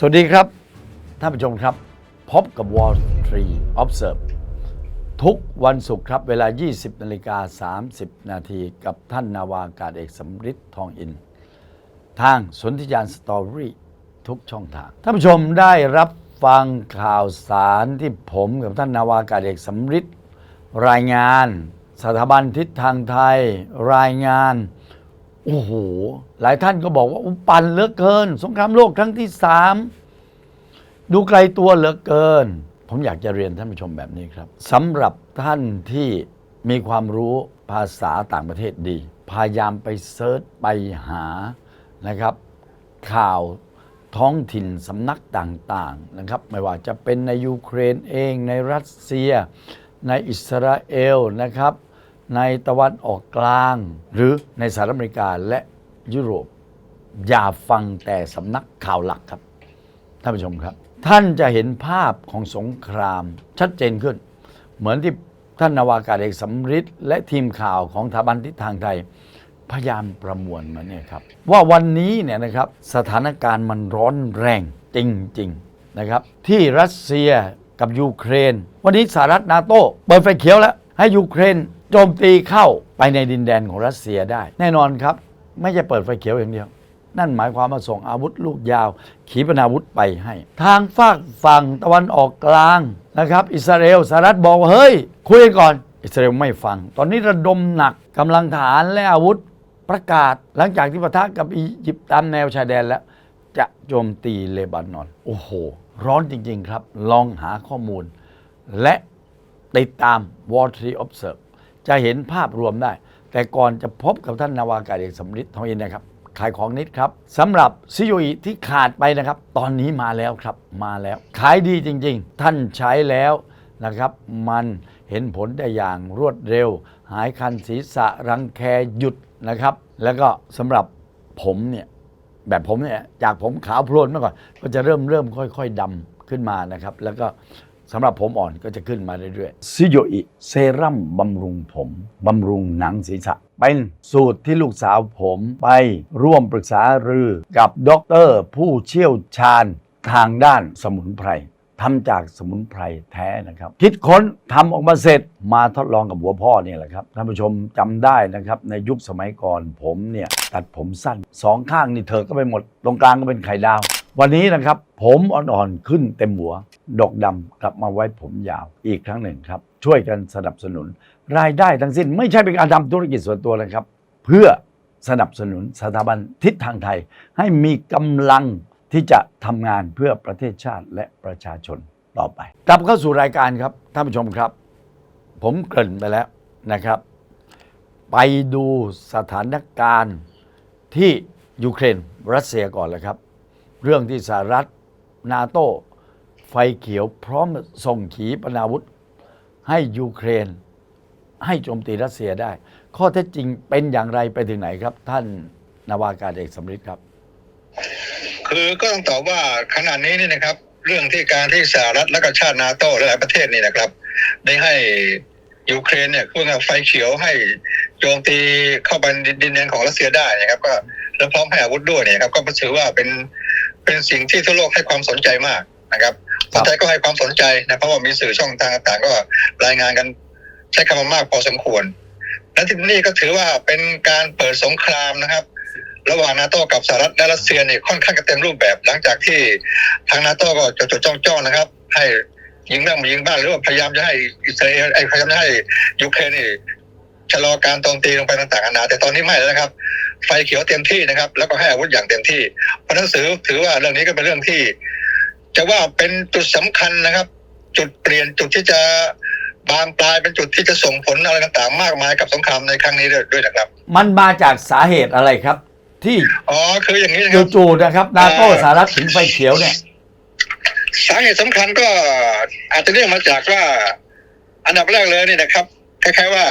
สวัสดีครับ ท่านผู้ชมครับ พบกับ Wall Street Observe ทุกวันศุกร์ครับ เวลา 20นาฬิกา30 นาทีกับท่านนาวาอากาศเอกสำริดทองอิน ทางสนธิยานสตอรี่ทุกช่องทาง ท่านผู้ชมได้รับฟังข่าวสารที่ผมกับท่านนาวาอากาศเอกสำริดรายงาน สถาบันทิศทางไทย รายงาน โอ้โห หลายท่านก็บอกว่าอุปั่นเหลือเกิน สงครามโลกครั้งที่สามดูไกลตัวเหลือเกิน ผมอยากจะเรียนท่านผู้ชมแบบนี้ครับสำหรับท่านที่มีความรู้ภาษาต่างประเทศดี พยายามไปเซิร์ชไปหานะครับ ข่าวท้องถิ่นสำนักต่างๆนะครับ ไม่ว่าจะเป็นในยูเครนเองในรัสเซีย ในอิสราเอลนะครับ ในตะวันออกกลาง หรือในสหรัฐอเมริกาและยุโรป อย่าฟังแต่สำนักข่าวหลักครับ ท่านผู้ชมครับ ท่านจะเห็นภาพของสงครามชัดเจนขึ้น เหมือนที่ท่านนาวากาศเอกสำริดและทีมข่าวของสถาบันทิศทางไทยพยายามประมวลมาเนี่ยครับ ว่าวันนี้เนี่ยนะครับสถานการณ์มันร้อนแรงจริง ๆ นะครับ ที่รัสเซียกับยูเครน วันนี้สหรัฐนาโต้เปิดไฟเขียวแล้ว ให้ยูเครน โจมตีเข้าไปในดินแดนของรัสเซียได้ แน่นอนครับ ไม่ใช่เปิดไฟเขียวอย่างเดียว นั่นหมายความว่าส่งอาวุธลูกยาว ขีปนาวุธไปให้ ทางฝากฝั่งตะวันออกกลางนะครับ อิสราเอลสหรัฐบอกว่าเฮ้ย คุยกันก่อน อิสราเอลไม่ฟัง ตอนนี้ระดมหนักกำลังทหารและอาวุธประกาศ หลังจากที่ปะทะกับอียิปต์ตามแนวชายแดนแล้ว จะโจมตีเลบานอน โอ้โห ร้อนจริง ๆ ครับ ลองหาข้อมูล และติดตาม Wall Street Observe จะเห็นภาพรวมได้ แต่ก่อนจะพบกับท่านนาวากาศเอกสำริดทองอินนะครับ ขายของนิดครับสำหรับซิโยอิที่ขาดไปนะครับ ตอนนี้มาแล้วครับมาแล้ว ขายดีจริง ๆ ท่านใช้แล้วนะครับ มันเห็นผลได้อย่างรวดเร็ว หายคันศีรษะรังแคหยุดนะครับ แล้วก็สำหรับผมเนี่ยแบบผมเนี่ยจากผมขาวโพลนเมื่อก่อน ก็จะเริ่มเริ่มค่อย ๆดำขึ้นมานะครับ แล้วก็ สำหรับผมอ่อนก็จะขึ้นมาเรื่อยๆซิโยอิเซรั่มบำรุงผมบำรุงหนังศีรษะ เป็นสูตรที่ลูกสาวผมไปร่วมปรึกษารือกับด็อกเตอร์ผู้เชี่ยวชาญทางด้านสมุนไพรทำจากสมุนไพรแท้นะครับ คิดค้นทำออกมาเสร็จมาทดลองกับหัวพ่อเนี่ยแหละครับท่านผู้ชมจำได้นะครับ ในยุคสมัยก่อนผมเนี่ย ตัดผมสั้นสองข้างนี่เธอก็ไปหมด ตรงกลางก็เป็นไข่ดาว วันนี้นะครับ ผมอ่อนๆขึ้นเต็มหัว ดกดำกลับมาไว้ผมยาวอีกครั้งหนึ่งครับ ช่วยกันสนับสนุน รายได้ทั้งสิ้นไม่ใช่เป็นการทำธุรกิจส่วนตัวนะครับ เพื่อสนับสนุนสถาบันทิศทางไทย ให้มีกำลังที่จะทำงานเพื่อประเทศชาติและประชาชนต่อไป กลับเข้าสู่รายการครับท่านผู้ชมครับ ผมเกริ่นไปแล้วนะครับ ไปดูสถานการณ์ที่ยูเครนรัสเซียก่อนเลยครับ เรื่องที่สหรัฐนาโต้ไฟเขียวพร้อมส่งขีปนาวุธ ให้ยูเครน ให้โจมตีรัสเซียได้ ข้อเท็จจริงเป็นอย่างไรไปถึงไหนครับ ท่านนาวากาเอกสำริดครับ คือก็ต้องตอบว่าขณะนี้นี่นะครับ เรื่องที่การที่สหรัฐและก็ชาตินาโต้หลายประเทศนี่นะครับ ได้ให้ยูเครนเนี่ยเพื่อไฟเขียวให้โจมตีเข้าไปดินแดนของรัสเซียได้นะครับ ก็และพร้อมให้อาวุธด้วยเนี่ยครับ ก็ถือว่าเป็น เป็นสิ่งที่ทั่วโลกให้ความสนใจมากนะครับคนไทยก็ให้ความสนใจนะเพราะว่ามีสื่อช่องทางต่างๆ ก็รายงานกันใช้คำว่ามากพอสมควร และที่นี่ก็ถือว่าเป็นการเปิดสงครามนะครับ ระหว่างนาโต้กับสหรัฐและรัสเซียเนี่ยค่อนข้างจะเต็มรูปแบบ หลังจากที่ทางนาโต้ก็จดจดจ้องจ้องๆนะครับ ให้ยิงบ้างไม่ยิงบ้างหรือว่าพยายามจะให้อิสราเอลไอ้พยายามจะให้ยูเครนนี่ ชะลอการโจมตีลงไปต่างๆนานาแต่ตอนนี้ไม่แล้วนะครับ ไฟเขียวเต็มที่นะครับ แล้วก็ให้อาวุธอย่างเต็มที่เพราะฉะนั้นถือถือว่าเรื่องนี้ก็เป็นเรื่องที่ จะว่าเป็นจุดสำคัญนะครับ จุดเปลี่ยนจุดที่จะบานปลายเป็นจุดที่จะส่งผลอะไรต่างๆ มากมายกับสงครามในครั้งนี้ด้วยด้วยนะครับ มันมาจากสาเหตุอะไรครับ ที่อ๋อคืออย่างนี้นะครับจู่ๆนะครับนาโต้สหรัฐถึงไฟเขียวเนี่ยสาเหตุสำคัญก็อาจจะเรียกมาจากว่า อันดับแรกเลยนี่นะครับคล้ายๆว่า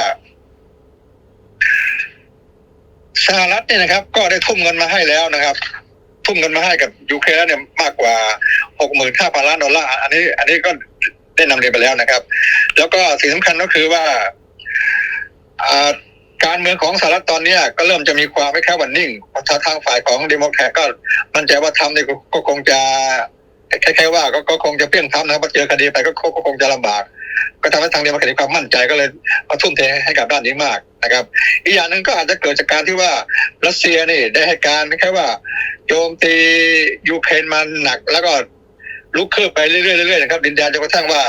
สหรัฐเนี่ยนะครับ ก็ได้ทุ่มเงินมาให้แล้วนะครับ ทุ่มเงินมาให้กับยูเครนเนี่ยมากกว่าหกหมื่นห้าพันล้านดอลลาร์อันนี้ อันนี้ก็ได้นำเรียนไปแล้วนะครับ แล้วก็สิ่งสำคัญก็คือว่าการเมืองของสหรัฐตอนนี้ก็เริ่มจะมีความไม่แค่วันนิ่งทางฝ่ายของเดโมแครตก็มั่นใจว่าทำเนี่ยก็คงจะคล้ายๆว่าก็คงจะเปี้ยงพร้ำนะครับพอเจอคดีไปก็ก็ก็คงจะลำบาก ก็ทำให้ทางเรียนมาเกิดความมั่นใจก็เลยมาทุ่มเทให้กับด้านนี้มากนะครับ อีกอย่างหนึ่งก็อาจจะเกิดจากการที่ว่ารัสเซียนี่ได้ให้การแค่ว่าโจมตียูเครนมาหนัก แล้วก็ลุกคืบไปเรื่อยๆๆนะครับดินแดนจนกระทั่งว่า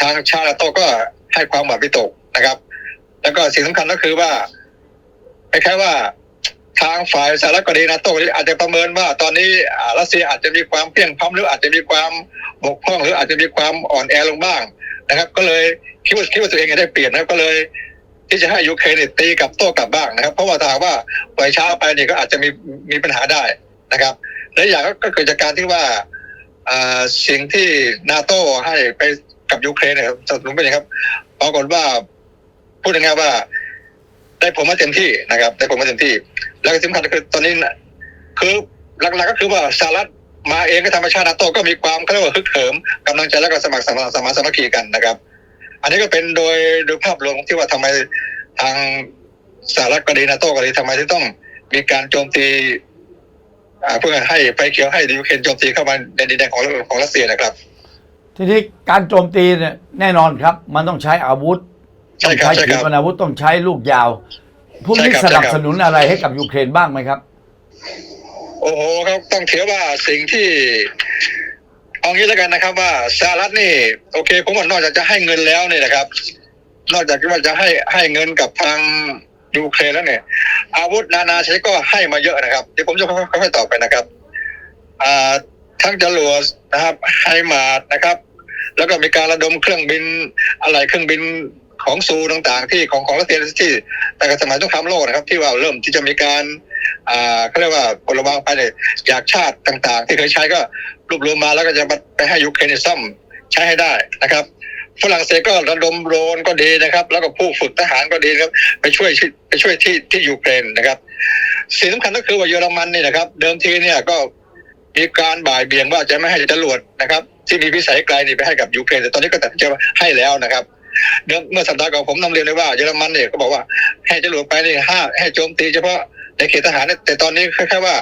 ทางชาตินาโตก็ให้ความหวาดวิตกนะครับ แล้วก็สิ่งสำคัญก็คือว่าคล้ายๆว่าทางฝ่ายสหรัฐก็ดีนาโต้อาจจะประเมินว่า ตอนนี้รัสเซียอาจจะมีความเพียงพร้ำหรืออาจจะมีความบกพร่อง หรืออาจจะมีความอ่อนแอลงบ้าง นะครับ ก็เลยคิดว่าคิดว่าตัวเองได้เปลี่ยนนะครับ ก็เลย ที่จะให้ยูเครนเนี่ยตีกลับโต้กลับบ้างนะครับ เพราะว่าถ้าว่าปล่อยช้าไปเนี่ยก็อาจจะมีมีปัญหาได้นะครับ และอย่างก็เกิดจากการที่ว่าสิ่งที่นาโต้ให้ไปกับยูเครนนี่ยครับสนับสนุนไปเลยครับปรากฏว่าพูดง่ายๆว่า ได้ผลมาเต็มที่นะครับ ได้ผลมาเต็มที่ แล้วก็สำคัญก็คือตอนนี้คือหลักๆก็คือว่าสหรัฐ มาเองก็ธรรมชาตินาโต้ก็มีความเขาเรียกว่าฮึกเหิมกำลังใจและก็สมัครสมานสมานสามัคคีกันนะครับ อันนี้ก็เป็นโดยโดยภาพรวมที่ว่าทำไมทางสหรัฐก็ดีนาโต้ก็ดีทำไมที่ต้องมีการโจมตีอ่าเพื่อให้ไฟเขียวให้ยูเครนโจมตีเข้ามาในดินแดนของของรัสเซียนะครับ ทีนี้การโจมตีเนี่ยแน่นอนครับ มันต้องใช้อาวุธใช่ต้องครับใช้ใช่ขีครัปบนาวุธต้องใช้ลูกยาวพวกนี้ใช่ครับสนับใช่ครับสนุนอะไรให้กับยูเครนบ้างไหมครับ โอ้โหครับต้องถือว่าสิ่งที่เอางี้แล้วกันนะครับ ว่าสหรัฐนี่ โอเค ผมว่านอกจากจะให้เงินแล้วเนี่ยนะครับ นอกจากที่ว่าจะให้ให้เงินกับทางยูเครนแล้วเนี่ย อาวุธนานาชนิดก็ให้มาเยอะนะครับเดี๋ยวผมจะค่อยๆตอบไปนะครับอ่าทั้งจรวดนะครับให้มาดนะครับ แล้วก็มีการระดมเครื่องบินอะไรเครื่องบิน ของซูต่างๆ ที่ของของรัสเซียที่แต่สมัยสงครามโลกนะครับ ที่ว่าเริ่มที่จะมีการอ่าเขาเรียกว่าปลดวางไปเนี่ยจากชาติต่างๆ ที่เคยใช้ก็รวบรวมมาแล้วก็จะมาไปให้ยูเครนซ่อมใช้ให้ได้นะครับฝรั่งเศสก็ระดมโรนก็ดีนะครับ แล้วก็ผู้ฝึกทหารก็ดีครับ ไปช่วยไปช่วยที่ที่ยูเครนนะครับสิ่งสำคัญก็คือว่าเยอรมันนี่นะครับ เดิมทีเนี่ยก็มีการบ่ายเบี่ยงว่าจะไม่ให้จรวดนะครับ ที่มีพิสัยไกลนี่ไปให้กับยูเครนแต่ตอนนี้ก็ตัดสินใจว่าให้แล้วนะครับ เดิมเมื่อสัปดาห์ก่อนผมนำเรียนเลยว่าเยอรมันเนี่ยก็บอกว่า ให้จรวดไปนี่ห้าให้โจมตีเฉพาะในเขตทหารเนี่ยแต่ตอนนี้แค่ว่า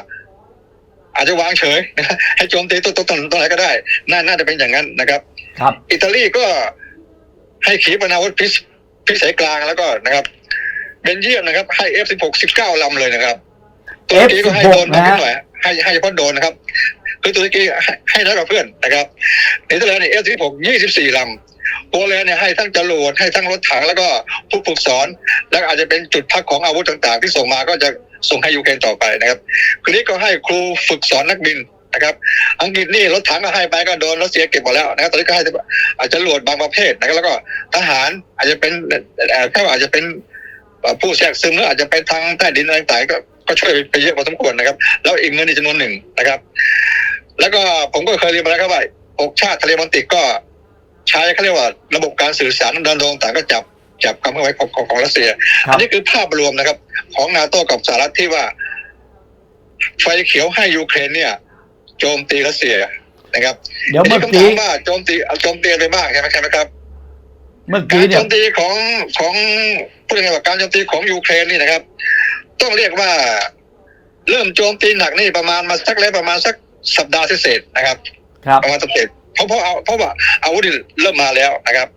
อาจจะวางเฉยนะครับให้โจมตีตัวตัวตรงไหนก็ได้น่าน่าจะเป็นอย่างนั้นนะครับ ครับ อิตาลีก็ให้ขีปนาวุธพิสพิสัยกลางแล้วก็นะครับเบนเยียมนะครับ ให้ F16 19ลำเลยนะครับตุรกีก็ให้โดนมานิดหน่อยให้ให้เฉพาะโดนนะครับ คือตุรกีให้ให้น้อยกว่าเพื่อนนะครับเนเธอร์แลนด์เนี่ย F16 24ลำ โปแลนด์เนี่ยให้ทั้งจรวดให้ทั้งรถถังแล้วก็ผู้ฝึกสอน แล้วอาจจะเป็นจุดพักของอาวุธต่างๆ ที่ส่งมาก็จะส่งให้ยูเครนต่อไปนะครับคืนนี้ก็ให้ครูฝึกสอนนักบินนะครับ อังกฤษนี่รถถังก็ให้ไปก็โดนรัสเซียเก็บหมดแล้วนะครับตอนนี้ก็ให้อาจจะหลวดบางประเภทนะครับแล้วก็ทหารอาจจะเป็นแค่อาจจะเป็นผู้แทรกซึมหรืออาจจะเป็นทางใต้ดินอะไรต่างๆก็ก็ช่วยไปเยอะพอสมควรนะครับ แล้วอีกเงินอีกจำนวนหนึ่งนะครับ แล้วก็ผมก็เคยเรียนมาแล้วครับว่าอกชาติทะเลบอลติกก็ ใช้เขาเรียกว่าระบบการสื่อสารดันโดงต่างก็จับจับความเคลื่อนไหวของของของรัสเซียครัอับนนี้คือภาพรวมนะครับ ของนาโต้กับสหรัฐที่ว่า ไฟเขียวให้ยูเครนเนี่ย โจมตีรัสเซียนะครับเดี๋ยวทีเมื่นี้อคำกี้ถามว่าโจมตีโจมตีไปบ้างใช่ไหมใช่ไหมครับ เมื่อการกี้เนี่โจยมตีของของพูดยังไงว่าการโจมตีของยูเครนนี่นะครับ ต้องเรียกว่า เริ่มโจมตีหนักนี่ประมาณมาสักแล้วประมาณสักสัปดาห์เศษๆนะครับ ครับประมาณสัปดาห์ เพราะเพราะเอาเพราะว่าอาวุธเริ่มมาแล้วนะครับ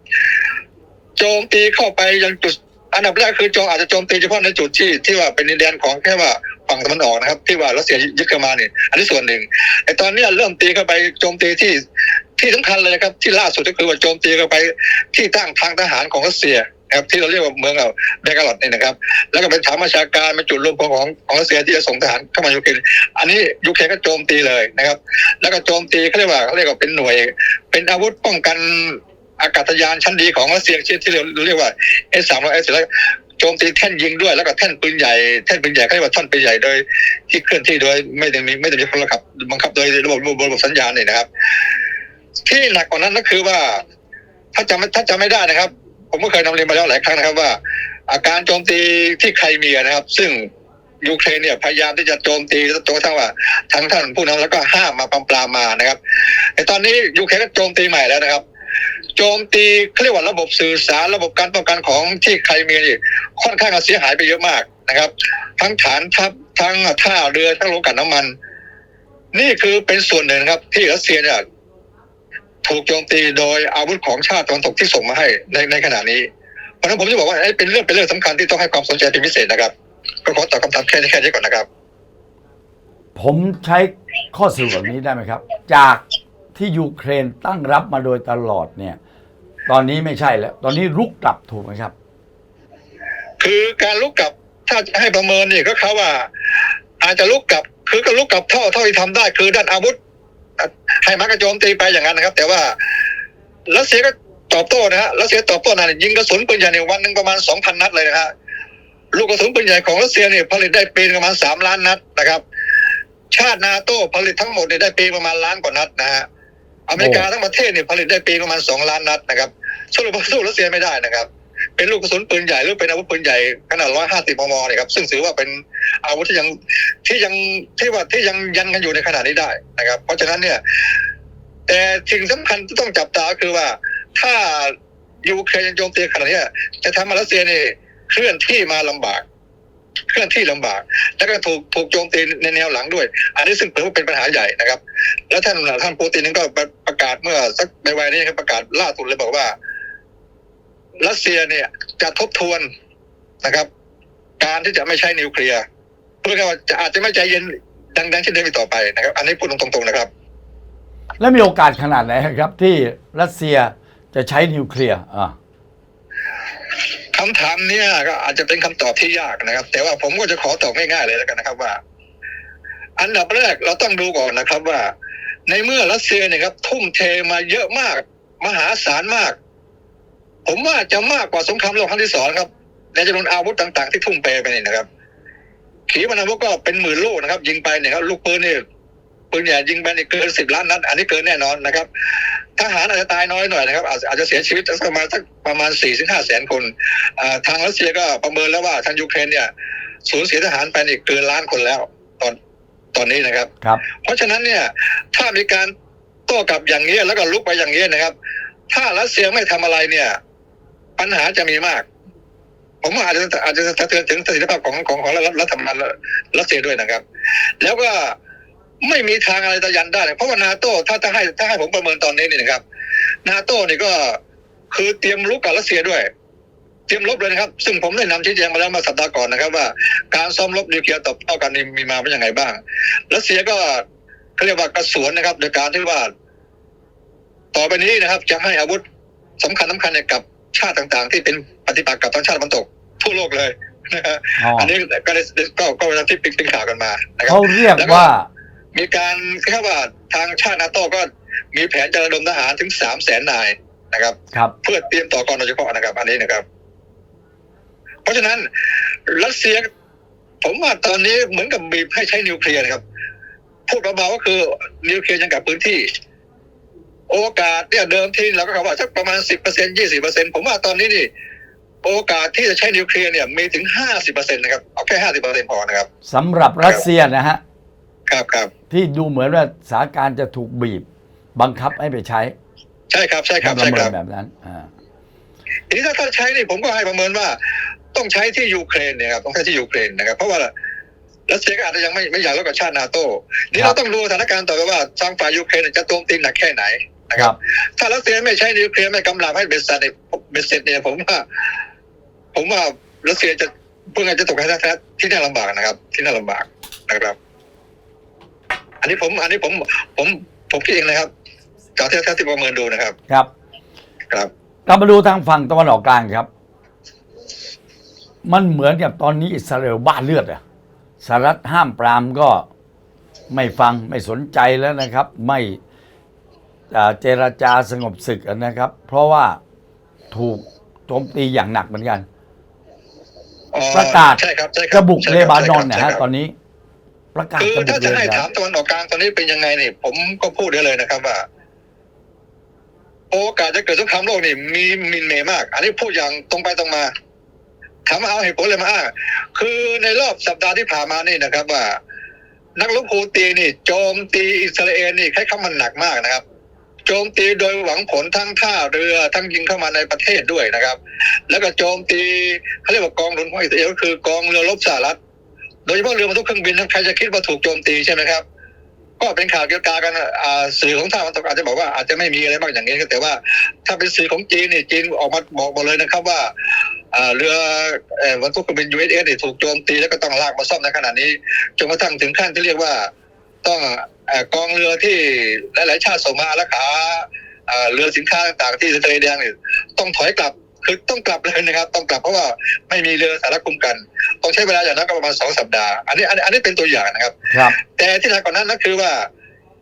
โจมตีเข้าไปยังจุด อันดับแรกคือโจมอาจจะโจมตีเฉพาะในจุดที่ที่ว่าเป็นดินแดนของแค่ว่าฝั่งตะวันออกนะครับ ที่ว่ารัสเซียยึดกันมาเนี่ยอันนี้ส่วนหนึ่งแต่ตอนนี้เริ่มตีเข้าไปโจมตีที่ที่สำคัญเลยนะครับ ที่ล่าสุดก็คือว่าโจมตีเข้าไปที่ตั้งทางทหารของรัสเซีย นะครับที่เราเรียกว่าเมืองเอาเบกาลอดนี่นะครับ แล้วก็เป็นฐานประชาการเป็นจุดรวมของของของรัสเซียที่จะส่งทหารเข้ามายูเครนอันนี้ยูเครนก็โจมตีเลยนะครับ แล้วก็โจมตีเขาเรียกว่าเขาเรียกว่าเป็นหน่วย เป็นอาวุธป้องกันอากาศยานชั้นดีของรัสเซียที่ที่เราเรียกว่า S สามร้อย S แล้วโจมตีแท่นยิงด้วยแล้วก็แท่นปืนใหญ่แท่นปืนใหญ่เขาเรียกว่าท่อนปืนใหญ่โดย ที่เคลื่อนที่โดยไม่ได้มีไม่ได้มีคนบังคับบังคับโดยระบบระบบสัญญาณนี่นะครับ ที่หนักกว่านั้นก็คือว่า ถ้าจำไม่ถ้าจำไม่ได้นะครับ ผมก็เคยนำเรียนมาแล้วหลายครั้งนะครับ ว่าอาการโจมตีที่ไครเมียนะครับ ซึ่งยูเครนเนี่ยพยายามที่จะโจมตีจนกระทั่งว่าทั้งท่านผู้นำแล้วก็ห้ามมาปรามปรามานะครับแต่ตอนนี้ยูเครนก็โจมตีใหม่แล้วนะครับ โจมตีเขาเรียกว่าระบบสื่อสารระบบการป้องกันของที่ไครเมียนี่ค่อนข้างจะเสียหายไปเยอะมากนะครับ ทั้งฐานทัพทั้งท่าเรือทั้งโรงกลั่นน้ำมัน นี่คือเป็นส่วนหนึ่งครับ ที่รัสเซียเนี่ย ถูกโจมตีโดยอาวุธของชาติตะวันตกที่ส่งมาให้ในในขณะนี้เพราะฉะนั้นผมจะบอกว่าเอ้ยเป็นเรื่องเป็นเรื่องสำคัญที่ต้องให้ความสนใจเป็นพิเศษนะครับก็ขอตอบคำถามแค่นี้แค่นี้ก่อนนะครับ ผมใช้ข้อสรุปแบบนี้ได้ไหมครับ จากที่ยูเครนตั้งรับมาโดยตลอดเนี่ย ตอนนี้ไม่ใช่แล้ว ตอนนี้รุกกลับถูกไหมครับ คือการลุกกลับถ้าจะให้ประเมินเนี่ยก็เขาว่า อาจจะลุกกลับ คือก็ลุกกลับเท่าเท่าที่ทำได้ คือด้านอาวุธ ให้มักกระโจมตีไปอย่างนั้นนะครับ แต่ว่ารัสเซียก็ตอบโต้นะฮะรัสเซียตอบโต้นะยิงกระสุนปืนใหญ่ในวันหนึ่งประมาณสองพันนัดเลยนะฮะลูกกระสุนปืนใหญ่ของรัสเซียเนี่ยผลิตได้ปีประมาณสามล้านนัดนะครับ ชาตินาโต้ผลิตทั้งหมดเนี่ยได้ปีประมาณล้านกว่านัดนะฮะอเมริกาทั้งประเทศเนี่ยผลิตได้ปีประมาณสองล้านนัดนะครับสรุปว่าสู้รัสเซียไม่ได้นะครับ เป็นลูกกระสุนปืนใหญ่หรือเป็นอาวุธปืนใหญ่ขนาด150มมเนี่ยครับซึ่งถือว่าเป็นอาวุธที่ยังที่ยังที่ว่าที่ยังยันกันอยู่ในขณะนี้ได้นะครับ เพราะฉะนั้นเนี่ย แต่สิ่งสำคัญที่ต้องจับตาคือว่า ถ้ายูเครนยังโจมตีขนาดนี้จะทำให้รัสเซียเนี่ยเคลื่อนที่มาลำบาก เคลื่อนที่ลำบาก แล้วก็ถูกถูกโจมตีในแนวหลังด้วย อันนี้ซึ่งถือว่าเป็นปัญหาใหญ่นะครับ แล้วท่านท่านปูตินนั้นก็ประกาศเมื่อสักในวัยนี้ครับประกาศล่าสุดเลยบอกว่า รัสเซียเนี่ยจะทบทวนนะครับ การที่จะไม่ใช้นิวเคลียร์เพื่อว่าจะอาจจะไม่ใจเย็นดังๆเช่นเดิมอีกต่อไปนะครับ อันนี้พูดตรงๆนะครับ และมีโอกาสขนาดไหนครับ ที่รัสเซียจะใช้นิวเคลียร์อ่าคำถามเนี้ยก็อาจจะเป็นคำตอบที่ยากนะครับ แต่ว่าผมก็จะขอตอบง่ายๆเลยแล้วกันนะครับว่า อันดับแรกเราต้องดูก่อนนะครับว่า ในเมื่อรัสเซียเนี่ยครับทุ่มเทมาเยอะมาก มหาศาลมาก ผมว่าจะมากกว่าสงครามโลกครั้งที่สองครับในจำนวนอาวุธต่าง ๆ ที่ทุ่มเทไปนี่นะครับ ขีปนาวุธก็เป็นหมื่นลูกนะครับ ยิงไปเนี่ยครับลูกปืนนี่ปืนใหญ่ยิงไปนี่เกินสิบล้านนัดอันนี้เกินแน่นอนนะครับทหารอาจจะตายน้อยหน่อยนะครับ อาจอาจจะเสียชีวิตสักประมาณสักประมาณสี่ถึงห้าแสนคนอ่าทางรัสเซียก็ประเมินแล้วว่าทางยูเครนเนี่ยสูญเสียทหารไปนี่เกินล้านคนแล้ว ตอนตอนนี้นะครับครับ เพราะฉะนั้นเนี่ย ถ้ามีการโต้กลับอย่างนี้ยแล้วก็ลุกไปอย่างนี้ยนะครับ ถ้ารัสเซียไม่ทำอะไรเนี่ย ปัญหาจะมีมาก ผมว่าอาจจะอาจจะสะเทือนถึงประสิทธิภาพของของของรัฐรัฐบาลรัสเซียด้วยนะครับ แล้วก็ไม่มีทางอะไรจะยันได้ เพราะว่านาโต้ถ้าถ้าให้ถ้าให้ผมประเมินตอนนี้นี่นะครับ นาโต้นี่ก็คือเตรียมรุกกับรัสเซียด้วย เตรียมรบเลยนะครับ ซึ่งผมได้นำชี้แจงมาแล้วมาสัปดาห์ก่อนนะครับ ว่าการซ้อมรบนิวเคลียร์ตอบโต้กันนี่มีมาเป็นยังไงบ้าง รัสเซียก็เขาเรียกว่ากระสวนนะครับ โดยการที่ว่า ต่อไปนี้นะครับ จะให้อาวุธสำคัญสำคัญเนี่ยกับ ชาติต่างๆ ที่เป็นปฏิปักษ์กับทั้งชาติตะวันตกทั่วโลกเลยนะฮะอ๋ออันนี้ก็ได้ก็ก็เวลาที่เป็นข่าวกันมานะครับเขาเรียกว่า มีการแค่ว่าทางชาตินาโต้ก็มีแผนจะระดมทหารถึงสามแสนนายนะครับครับ เพื่อเตรียมต่อกรโดยเฉพาะนะครับ อันนี้นะครับ เพราะฉะนั้นรัสเซีย ผมว่าตอนนี้เหมือนกับบีบให้ใช้นิวเคลียร์นะครับ พูดเบาๆก็คือนิวเคลียร์ยังกับพื้นที่ โอกาสเนี่ยเดิมทีเราก็คำว่าสักประมาณสิบเปอร์เซ็นยี่สิบเปอร์เซ็นผมว่าตอนนี้นี่โอกาสที่จะใช้นิวเคลียร์เนี่ยมีถึงห้าสิบเปอร์เซ็นต์นะครับเอาแค่ห้าสิบเปอร์เซ็นพอนะครับสำหรับรัสเซียนะฮะครับครับที่ดูเหมือนว่าสถานการณ์จะถูกบีบ บังคับให้ไปใช้ ใช่ครับใช่ครับประใช่เมิครันบแบบนั้นอ่าทีนี้ถ้าถ้าใช้นี่ผมก็ให้ประเมินว่า ต้องใช้ที่ยูเครนเนี่ยครับต้องใช้ที่ยูเครนนะครับ เพราะว่ารัสเซียก็อาจจะยังไม่ไม่อยากรบกับชาตินาโต้นี่เราต้องดูสถานการณ์ต่อไปว่าทางฝ่ายยูเครนจะโจมตีหนักแค่ไหน นะคครัรับบถ้ารัสเซียไม่ใช้นิวเคลียร์ไม่กำลังให้เบสเสร็จเนี่ยเบสเสร็จเนี่ยผมว่า ผมว่ารัสเซียจะเพื่อไงจะตกให้แท้ๆที่น่าลำบากนะครับ ที่น่าลำบากนะครับ อันนี้ผม อันนี้ผม ผมผมคิดเองนะครับจากที่ที่ประเมินดูนะครับ ครับ ครับกลับมาดูทางฝั่งตะวันออกกลางครับ มันเหมือนกับตอนนี้อิสราเอลบ้าเลือดอะสหรัฐห้ามปรามก็ไม่ฟังไม่สนใจแล้วนะครับ ไม่อ่า เจรจาสงบศึกนะครับ เพราะว่าถูกโจมตีอย่างหนักเหมือนกันอ๋อประกาศใช่ครับใช่คจะรับบุกใช่เลครับบานอนใช่นะคฮะรับตอนนี้ ประกาศคือจะบุถ้ากจะเลให้บาถามตะวันออกกลางตอนนี้เป็นยังไงนี่ผมก็พูดได้เลยนะครับว่าโอกาสจะเกิดสงครามโลกนี่มีมินเมมาก อันนี้พูดอย่างตรงไปตรงมาถามว่าเอาเหตุผลอะไรมาอ้างคือในรอบสัปดาห์ที่ผ่านมานี่นะครับ ว่า นักรบฮูตีนี่ โจมตีอิสราเอลนี่ใช้คำมันหนักมากนะครับ โจมตีโดยหวังผลทั้งท่าเรือทั้งยิงเข้ามาในประเทศด้วยนะครับ แล้วก็โจมตีเขาเรียกว่ากองหนุนของอิสราเอลก็คือกองเรือรบสหรัฐ โดยเฉพาะเรือบรรทุกเครื่องบินนั้นใครจะคิดว่าถูกโจมตีใช่ไหมครับ ก็เป็นข่าวเกี่ยวกับกันสื่อของทางตะวันตกอาจจะบอกว่าอาจจะไม่มีอะไรบ้างอย่างนี้แต่ว่า ถ้าเป็นสื่อของจีนเนี่ยจีนออกมาบอกมดเลยนะครับว่าเรือบรรทุกเครื่องบิน USS เนี่ยถูกโจมตีแล้วก็ต้องลากมาซ่อมในขณะนี้จนกระทั่งถึงขั้นที่เรียกว่าต้อง กองเรือที่หลายๆชาติส่งมาอารักขาเอ่อเรือสินค้าต่างๆที่ทะเลแดงเนี่ยต้องถอยกลับคือต้องกลับเลยนะครับ ต้องกลับเพราะว่าไม่มีเรือสารคุมกัน ต้องใช้เวลาอย่างนั้นก็ประมาณสองสัปดาห์อันนี้อันนี้อันนี้เป็นตัวอย่างนะครับครับแต่ที่หนักกว่านั้นก็คือว่า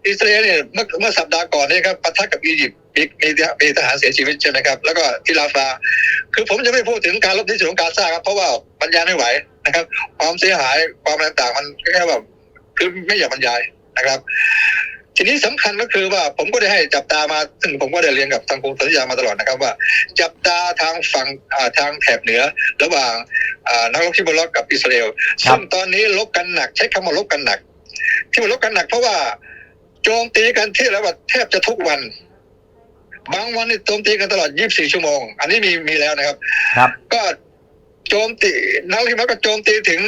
อิสราเอลเนี่ยเมื่อเมื่อสัปดาห์ก่อนเนี่ยครับปะทะกับอียิปต์มีมีมีทหารเสียชีวิตใช่ไหมครับ แล้วก็ที่ลาฟา คือผมจะไม่พูดถึงการรบที่สุดของกาซาครับเพราะว่าบรรยายไม่ไหวนะครับ ความเสียหายความอะไรต่างๆมันแค่แบบคือไม่อยากบรรยาย นะครับ ทีนี้สำคัญก็คือว่าผมก็ได้ให้จับตามาซึ่งผมก็ได้เรียนกับทางกรมสัญญามาตลอดนะครับ ว่า จับตาทางฝั่งอ่าทางแถบเหนือระหว่างอ่านักรบฮิบรอกับอิสราเอลครับซึ่งตอนนี้ลบกันหนัก ใช้คำว่าลบกันหนัก ที่มันลบกันหนักเพราะว่าโจมตีกันที่แล้วว่าแทบจะทุกวันบางวันนี่โจมตีกันตลอด 24 ชั่วโมง อันนี้มีมีแล้วนะครับ ครับ ก็โจมตีนักลิมาก็โจมตีถึง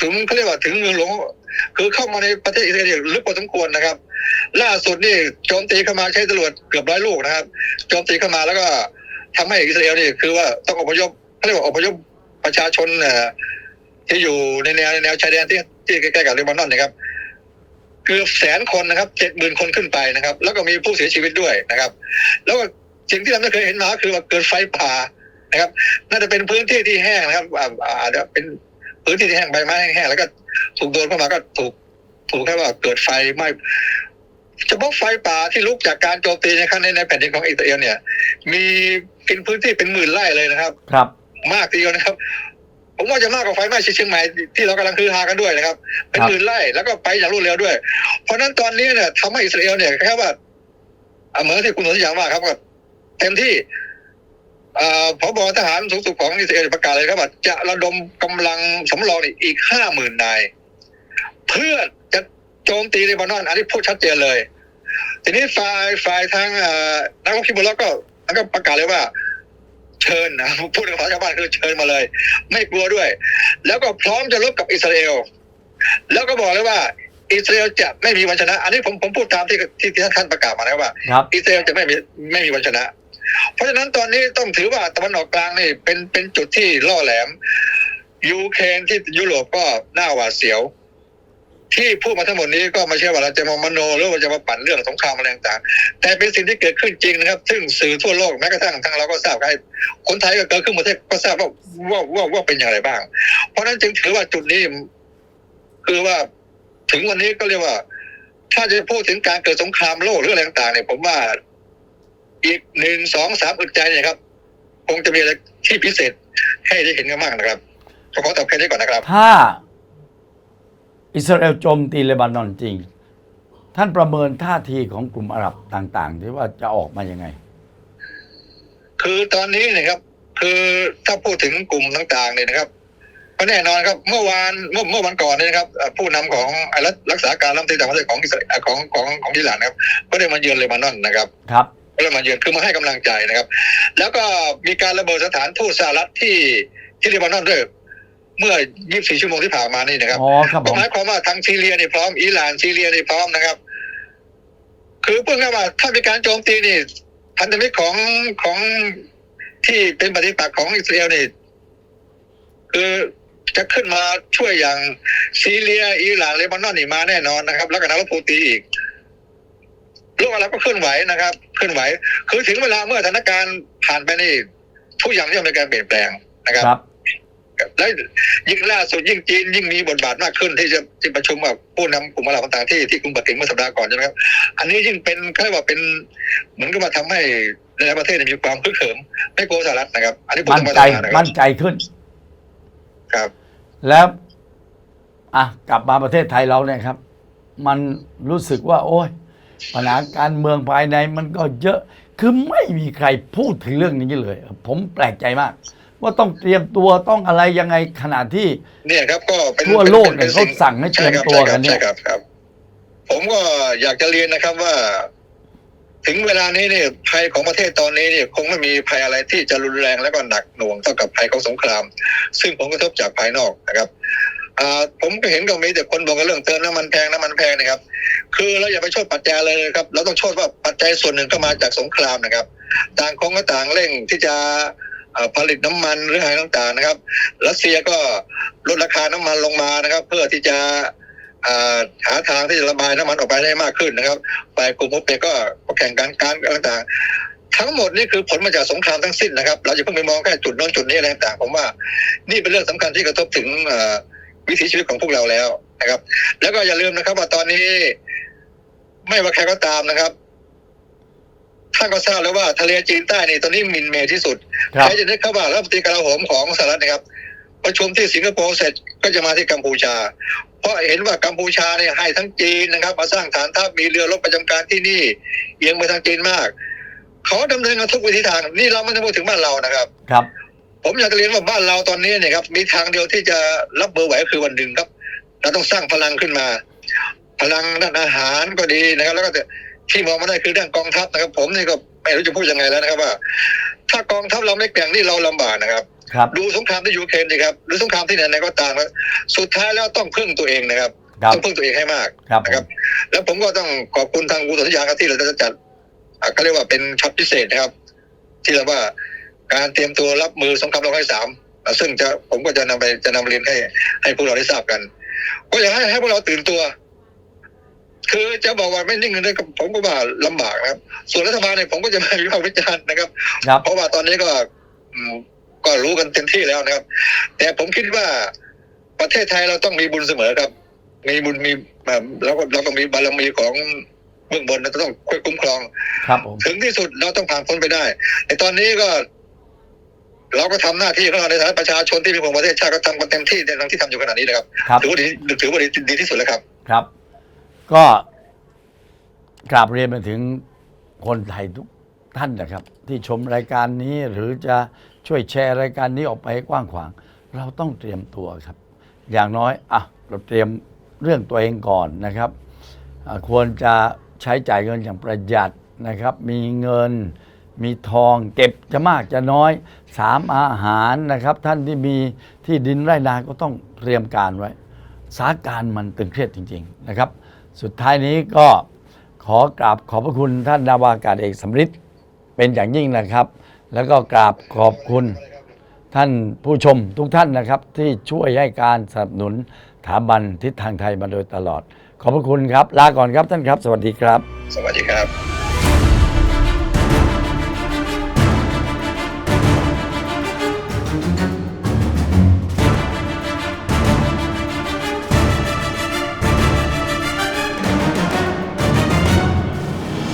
ถึงเขาเรียกว่าถึงเมืองหลวงคือเข้ามาในประเทศอิสราเอลลึกพอสมควรนะครับ ล่าสุดนี่โจมตีเข้ามาใช้ตำรวจเกือบร้อยลูกนะครับโจมตีเข้ามาแล้วก็ทำให้อิสราเอลนี่คือว่าต้องอพยพเขาเรียกว่าอพยพประชาชนเอ่อที่อยู่ในแนวในแนวชายแดนที่ที่ใกล้ๆกับเลบานอนนะครับคือบแสนคนนะครับเจ็ดหมื่นคนขึ้นไปนะครับ แล้วก็มีผู้เสียชีวิตด้วยนะครับ แล้วก็สิ่งที่เราไม่เคยเห็นมาคือว่าเกิดไฟป่านะครับ น่าจะเป็นพื้นที่ที่แห้งนะครับอาจจะเป็น พื้นที่ที่แห้งใบไม้แห้งๆแล้วก็ถูกโดนเข้ามาก็ถูกถูกแค่ว่าเกิดไฟไหม้เฉพาะไฟป่าที่ลุกจากการโจมตีในครั้งในในแผ่นดินของอิสราเอลเนี่ย มีกินพื้นที่เป็นหมื่นไร่เลยนะครับ ครับ มากทีเดียวนะครับ ผมว่าจะมากกว่าไฟไหม้ที่เชียงใหม่ที่เรากำลังคือฮากันด้วยนะครับ เป็นครับหมื่นไร่แล้วก็ไปอย่างรวดเร็วด้วย เพราะฉะนั้นตอนนี้เนี่ยทำให้อิสราเอลเนี่ยแค่ว่าอ่าเหมือนที่คุณสนธิยาว่าครับว่าเต็มที่อ่า พบทหารสูงสุดของอิสราเอลประกาศเลยครับว่าจะระดมกำลังสำรองอีกห้าหมื่นนาย เพื่อจะโจมตีเลบานอน อันนี้พูดชัดเจนเลย ทีนี้ฝ่ายฝ่ายทางเอ่อนักรบคิบุลก็แล้วก็ประกาศเลยว่า เชิญนะพูดในภาษาชาวบ้านคือเชิญมาเลย ไม่กลัวด้วย แล้วก็พร้อมจะรบกับอิสราเอล แล้วก็บอกเลยว่าอิสราเอลจะไม่มีวันชนะ อันนี้ผมผมพูดตามที่ที่ที่ท่านประกาศมาแล้วว่าครับอิสราเอลจะไม่มีไม่มีวันชนะ เพราะฉะนั้นตอนนี้ต้องถือว่าตะวันออกกลางนี่เป็นเป็นจุดที่ล่อแหลม ยูเครนที่ยุโรปก็น่าหวาดเสียว ที่พูดมาทั้งหมดนี้ก็ไม่ใช่ว่าเราจะมามโนหรือว่าจะมาปั่นเรื่องสงครามอะไรต่างๆแต่เป็นสิ่งที่เกิดขึ้นจริงนะครับ ซึ่งสื่อทั่วโลกแม้กระทั่งทางเราก็ทราบกันคนไทยก็เกิดขึ้นประเทศก็ทราบว่าว่าว่าว่าเป็นอย่างไรบ้าง เพราะฉะนั้นจึงถือว่าจุดนี้ คือว่าถึงวันนี้ก็เรียกว่า ถ้าจะพูดถึงการเกิดสงครามโลกหรืออะไรต่างๆเนี่ยผมว่า อีกหนึ่งสองสามอึกใจเนี่ยครับ คงจะมีอะไรที่พิเศษให้ได้เห็นกันมากนะครับขอขอตอบแค่นี้ก่อนนะครับ ถ้า อิสราเอลโจมตีเลบานอนจริง ท่านประเมินท่าทีของกลุ่มอาหรับต่าง ๆ ที่ว่าจะออกมายังไง คือตอนนี้นะครับ คือถ้าพูดถึงกลุ่มต่างๆเนี่ยนะครับก็แน่นอนครับ เมื่อวานเมื่อเมื่อวันก่อนเนี่ยนะครับเอ่อผู้นำของไอ้รัฐรักษาการรัฐมนตรีต่างประเทศของอิสราเอลของของของอิหร่านนะครับ ก็ได้มาเยือนเลบานอนนะครับครับก็ เลยมาเยือนคือมาให้กำลังใจนะครับ แล้วก็มีการระเบิดสถานทูตสหรัฐที่ที่เลบานอนด้วยเมื่อ 24 ชั่วโมงที่ผ่านมานี่นะครับอ๋อครับผก็มหมายความว่าทางซีเรียนี่พร้อมอิหร่านซีเรียนี่พร้อมนะครับ คือเพื่อง่ายๆว่าถ้ามีการโจมตีนี่พันธมิตรของของที่เป็นปฏิปักษ์ของอิสราเอลนี่คือจะขึ้นมาช่วยอย่างซีเรียอิหร่านเลบานอนนี่มาแน่นอนนะครับ แล้วก็นักรบปูตีอีก โลกอาหรับก็เคลื่อนไหวนะครับเคลื่อนไหว คือถึงเวลาเมื่อสถานการณ์ผ่านไปนี่ทุกอย่างย่อมมีการเปลี่ยนแปลงนะครับครับ และยิ่งล่าสุดยิ่งจีนยิ่งมีบทบาทมากขึ้นที่จะที่ประชุมกับผู้นำกลุ่มอาหรับต่างๆที่ที่กรุงปักกิ่งเมื่อสัปดาห์ก่อนใช่ไหมครับอันนี้ยิ่งเป็นเขาเรียกว่าเป็นเหมือนกับว่าทำให้หลายๆประเทศเนี่ยมีความคึกเขิมไม่กลัวสหรัฐนะครับ อันนี้ผมมั่นต้องใจมานะครัมั่บนใจขึ้น ครับ แล้วอะกลับมาประเทศไทยเราเนี่ยครับ มันรู้สึกว่า โอ้ย ปัญหาการเมืองภายในมันก็เยอะ คือไม่มีใครพูดถึงเรื่องนี้เลย ผมแปลกใจมาก ว่าต้องเตรียมตัวต้องอะไรยังไงขนาดที่ เนี่ยครับก็เป็นทั่วโลกเนี่ยป็เขาสั่งให้เตรียมตัวกันเนี่ยใช่ครับใช่ครับ ผมก็อยากจะเรียนนะครับว่า ถึงเวลานี้เนี่ยภัยของประเทศตอนนี้เนี่ยคงไม่มีภัยอะไรที่จะรุนแรงและก็หนักหน่วงเท่ากับภัยของสงคราม ซึ่งผลกระทบจากภายนอกนะครับ อ่าผมก็เห็นก็มีแต่คนบอกกันเรื่องเติมน้ำมันแพงน้ำมันแพงนะครับ คือเราอย่าไปโทษปัจจัยเลยนะครับ เราต้องโทษว่าปัจจัยส่วนหนึ่งก็มาจากสงครามนะครับ ต่างคงก็ต่างเร่งที่จะผลิตน้ำมันหรืออะไรต่างๆนะครับ รัสเซียก็ลดราคาน้ำมันลงมานะครับ เพื่อที่จะหาทางที่จะระบายน้ำมันออกไปได้มากขึ้นนะครับฝ่ายกลุ่มโอเปกก็ก็แข่งกันการต่างๆ ทั้งหมดนี่คือผลมาจากสงครามทั้งสิ้นนะครับ เราจะเพิ่งไปมองแค่จุดโน้นจุดนี้อะไรต่างๆผมว่า นี่เป็นเรื่องสำคัญที่กระทบถึงอ่อ วิถีชีวิตของพวกเราแล้วนะครับ แล้วก็อย่าลืมนะครับว่าตอนนี้ ไม่ว่าใครก็ตามนะครับท่านก็ทราบแล้วว่าทะเลจีนใต้นี่ตอนนี้มินเมย์ที่สุดครับใครจะนึกเข้าว่ารัฐมนตรีกลาโหมของสหรัฐนะครับประชุมที่สิงคโปร์เสร็จก็จะมาที่กัมพูชา เพราะเห็นว่ากัมพูชาเนี่ยให้ทั้งจีนนะครับ มาสร้างฐานทัพมีเรือรบประจำการที่นี่ เอียงไปทางจีนมาก เขาดำเนินกันทุกวิธีทางนี่เราไม่ได้พูดถึงบ้านเรานะครับ ครับ ผมอยากจะเรียนว่าบ้านเราตอนนี้เนี่ยครับมีทางเดียวที่จะรับเบอร์ไหวก็คือวันหนึ่งครับ เราต้องสร้างพลังขึ้นมา พลังด้านอาหารก็ดีนะครับ แล้วก็ที่มองมาได้คือเรื่องกองทัพนะครับ ผมนี่ก็ไม่รู้จะพูดยังไงแล้วนะครับว่า ถ้ากองทัพเราไม่แกร่งนี่เราลำบากนะครับครับดูสงครามที่ยูเครนสิครับหรือสงครามที่ไหนๆก็ตามครับสุดท้ายแล้วต้องพึ่งตัวเองนะครับครับต้องพึ่งตัวเองให้มากครับนะครับ แล้วผมก็ต้องขอบคุณทางกุศลยาครับที่เราจะจัดอะก็เรียกว่าเป็นช็อตพิเศษนะครับ ที่เราว่า การเตรียมตัวรับมือสงครามโลกครั้งที่สามอะซึ่งจะผมก็จะนำไปจะนำเรียนให้ ให้พวกเราได้ทราบกัน ก็อยากให้ให้พวกเราตื่นตัว คือจะบอกว่าไม่นิ่งเลยก็ผมก็ว่าลำบากนะครับ ส่วนรัฐบาลเนี่ยผมก็จะมาวิพากษ์วิจารณ์นะครับครับเพราะว่าตอนนี้ก็อืมก็รู้กันเต็มที่แล้วนะครับ แต่ผมคิดว่าประเทศไทยเราต้องมีบุญเสมอครับ มีบุญมีแบบเราก็เราก็มีบารมีของเบื้องบนเราต้องช่วยคุ้มครอง ครับผมถึงที่สุดเราต้องผ่านพ้นไปได้ แต่ตอนนี้ก็ เราก็ทำหน้าที่ของเราในฐานะประชาชนที่เป็นห่วงประเทศชาติก็ทำกันเต็มที่ในทางที่ทำอยู่ขนาดนี้นะครับครับถือว่าดีถือว่าดีดีที่สุดแล้วครับ ครับ ก็กราบเรียนไปถึงคนไทยทุกท่านนะครับ ที่ชมรายการนี้หรือจะช่วยแชร์รายการนี้ออกไปให้กว้างขวาง เราต้องเตรียมตัวครับ อย่างน้อยอะเราเตรียมเรื่องตัวเองก่อนนะครับอะควรจะใช้จ่ายเงินอย่างประหยัดนะครับ มีเงิน มีทองเก็บจะมากจะน้อยสามอาหารนะครับ ท่านที่มีที่ดินไร่นาก็ต้องเตรียมการไว้สาการมันตึงเครียดจริง ๆนะครับ สุดท้ายนี้ก็ขอกราบขอบพระคุณท่านนาวากาศเอกสำริดเป็นอย่างยิ่งนะครับ แล้วก็กราบขอบคุณท่านผู้ชมทุกท่านนะครับ ที่ช่วยให้การสนับสนุนสถาบันทิศทางไทยมาโดยตลอด ขอบพระคุณครับ ลาก่อนครับท่านครับ สวัสดีครับ สวัสดีครับ